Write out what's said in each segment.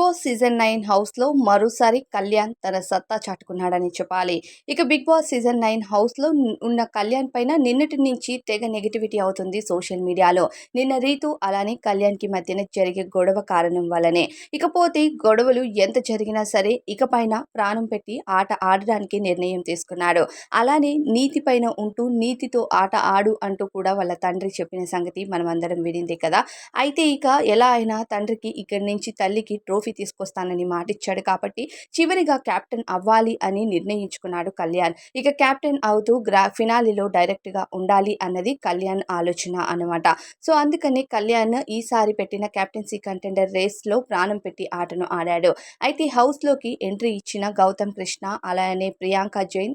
Boss season nine హౌస్లో మరోసారి కళ్యాణ్ తన సత్తా చాటుకున్నాడని చెప్పాలి. ఇక బిగ్ బాస్ సీజన్ నైన్ హౌస్లో ఉన్న కళ్యాణ్ పైన నిన్నటి నుంచి తెగ నెగిటివిటీ అవుతుంది సోషల్ మీడియాలో. నిన్న రీతు అలానే కళ్యాణ్కి మధ్యన జరిగే గొడవ కారణం వల్లనే. ఇకపోతే గొడవలు ఎంత జరిగినా సరే ఇకపైన ప్రాణం పెట్టి ఆట ఆడడానికి నిర్ణయం తీసుకున్నాడు. అలానే నీతి పైన ఉంటూ నీతితో ఆట ఆడు అంటూ కూడా వాళ్ళ తండ్రి చెప్పిన సంగతి మనం అందరం వినిందే కదా. అయితే ఇక ఎలా అయినా తండ్రికి ఇక్కడి నుంచి తల్లికి ట్రోఫీ తీసుకొస్తానని మాటిచ్చాడు కాబట్టి చివరిగా కెప్టెన్ అవ్వాలి అని నిర్ణయించుకున్నాడు కళ్యాణ్. ఇక కెప్టెన్ అవుతూ గ్రా ఫినాలిలో డైరెక్ట్గా ఉండాలి అన్నది కళ్యాణ్ ఆలోచన అనమాట సో అందుకని కళ్యాణ్ ఈసారి పెట్టిన కెప్టెన్సీ కంటెండర్ రేస్లో ప్రాణం పెట్టి ఆటను ఆడాడు. అయితే హౌస్లోకి ఎంట్రీ ఇచ్చిన గౌతమ్ కృష్ణ అలానే ప్రియాంక జైన్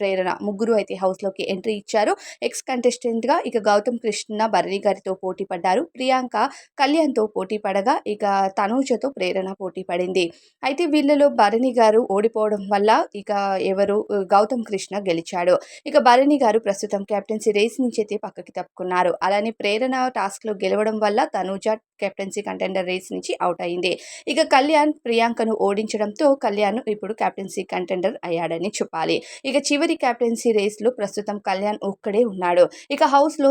ప్రేరణ ముగ్గురు అయితే హౌస్లోకి ఎంట్రీ ఇచ్చారు. ఎక్స్ కంటెస్టెంట్గా ఇక గౌతమ్ కృష్ణ భరణి గారితో పోటీ పడ్డారు. ప్రియాంక కళ్యాణ్తో పోటీ పడగా ఇక తనూజతో ప్రేరణ పోటీ పడింది. అయితే వీళ్ళలో భరణి గారు ఓడిపోవడం వల్ల ఇక ఎవరు గౌతమ్ కృష్ణ గెలిచాడు. ఇక భరణి గారు ప్రస్తుతం కెప్టెన్సీ రేస్ నుంచి అయితే పక్కకి తప్పుకున్నారు. అలానే ప్రేరణ టాస్క్లో గెలవడం వల్ల తనూజ కెప్టెన్సీ కంటెండర్ రేస్ నుంచి అవుట్ అయింది. ఇక కళ్యాణ్ ప్రియాంకను ఓడించడంతో కళ్యాణ్ ఇప్పుడు కెప్టెన్సీ కంటెండర్ అయ్యాడని చెప్పాలి. ఇక చివరి కెప్టెన్సీ రేస్లో ప్రస్తుతం కళ్యాణ్ ఒక్కడే ఉన్నాడు. ఇక హౌస్లో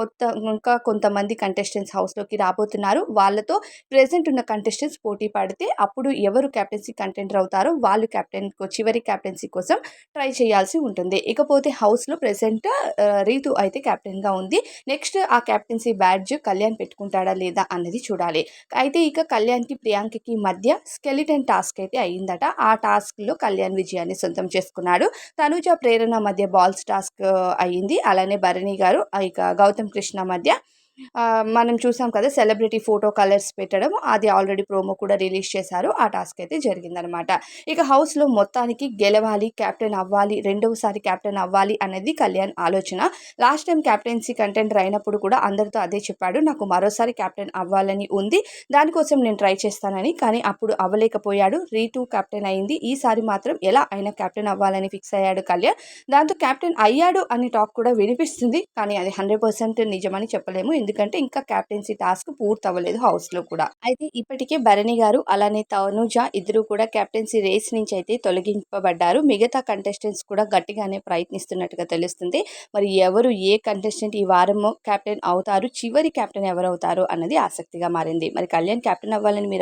కొత్త ఇంకా కొంతమంది కంటెస్టెంట్స్ హౌస్లోకి రాబోతున్నారు. వాళ్ళతో ప్రెసెంట్ ఉన్న కంటెస్టెంట్స్ పోటీ పడితే అప్పుడు ఎవరు కెప్టెన్సీ కంటెండర్ అవుతారో వాళ్ళు కెప్టెన్ చివరి కెప్టెన్సీ కోసం ట్రై చేయాల్సి ఉంటుంది. ఇకపోతే హౌస్లో ప్రెసెంట్ రీతు అయితే కెప్టెన్గా ఉంది. నెక్స్ట్ ఆ కెప్టెన్సీ బ్యాడ్జ్ కళ్యాణ్ పెట్టుకుంటాడా లేదా అన్నది చూడాలి. అయితే ఇక కళ్యాణ్కి ప్రియాంకకి మధ్య స్కెలిటన్ టాస్క్ అయితే అయ్యిందట. ఆ టాస్క్లో కళ్యాణ్ విజయాన్ని సొంతం చేసుకున్నాడు. తనుజ ప్రేరణ మధ్య బాల్స్ టాస్క్ అయ్యింది. అలానే భరణి గారు ఇక గౌతమ్ కృష్ణ మధ్య మనం చూసాం కదా సెలబ్రిటీ ఫోటో కలర్స్ పెట్టడం అది ఆల్రెడీ ప్రోమో కూడా రిలీజ్ చేశారు. ఆ టాస్క్ అయితే జరిగిందనమాట. ఇక హౌస్లో మొత్తానికి గెలవాలి కెప్టెన్ అవ్వాలి రెండవసారి క్యాప్టెన్ అవ్వాలి అనేది కళ్యాణ్ ఆలోచన. లాస్ట్ టైం కెప్టెన్సీ కంటెంటర్ అయినప్పుడు కూడా అందరితో అదే చెప్పాడు నాకు మరోసారి కెప్టెన్ అవ్వాలని ఉంది దానికోసం నేను ట్రై చేస్తానని కానీ అప్పుడు అవ్వలేకపోయాడు. రీటూ కెప్టెన్ అయింది. ఈసారి మాత్రం ఎలా అయినా కెప్టెన్ అవ్వాలని ఫిక్స్ అయ్యాడు కళ్యాణ్. దాంతో కెప్టెన్ అయ్యాడు అని టాక్ కూడా వినిపిస్తుంది కానీ అది హండ్రెడ్ పర్సెంట్ నిజమని చెప్పలేము. ఎందుకంటే ఇంకా క్యాప్టెన్సీ టాస్క్ పూర్తి అవ్వలేదు హౌస్లో కూడా. అయితే ఇప్పటికే భరణి గారు అలానే తనుజ ఇద్దరు కూడా క్యాప్టెన్సీ రేస్ నుంచి అయితే తొలగింపబడ్డారు. మిగతా కంటెస్టెంట్స్ కూడా గట్టిగానే ప్రయత్నిస్తున్నట్టుగా తెలుస్తుంది. మరి ఎవరు ఏ కంటెస్టెంట్ ఈ వారం క్యాప్టెన్ అవుతారు? చివరి క్యాప్టెన్ ఎవరు అవుతారు అన్నది ఆసక్తిగా మారింది. మరి కళ్యాణ్ క్యాప్టెన్ అవ్వాలని మీరు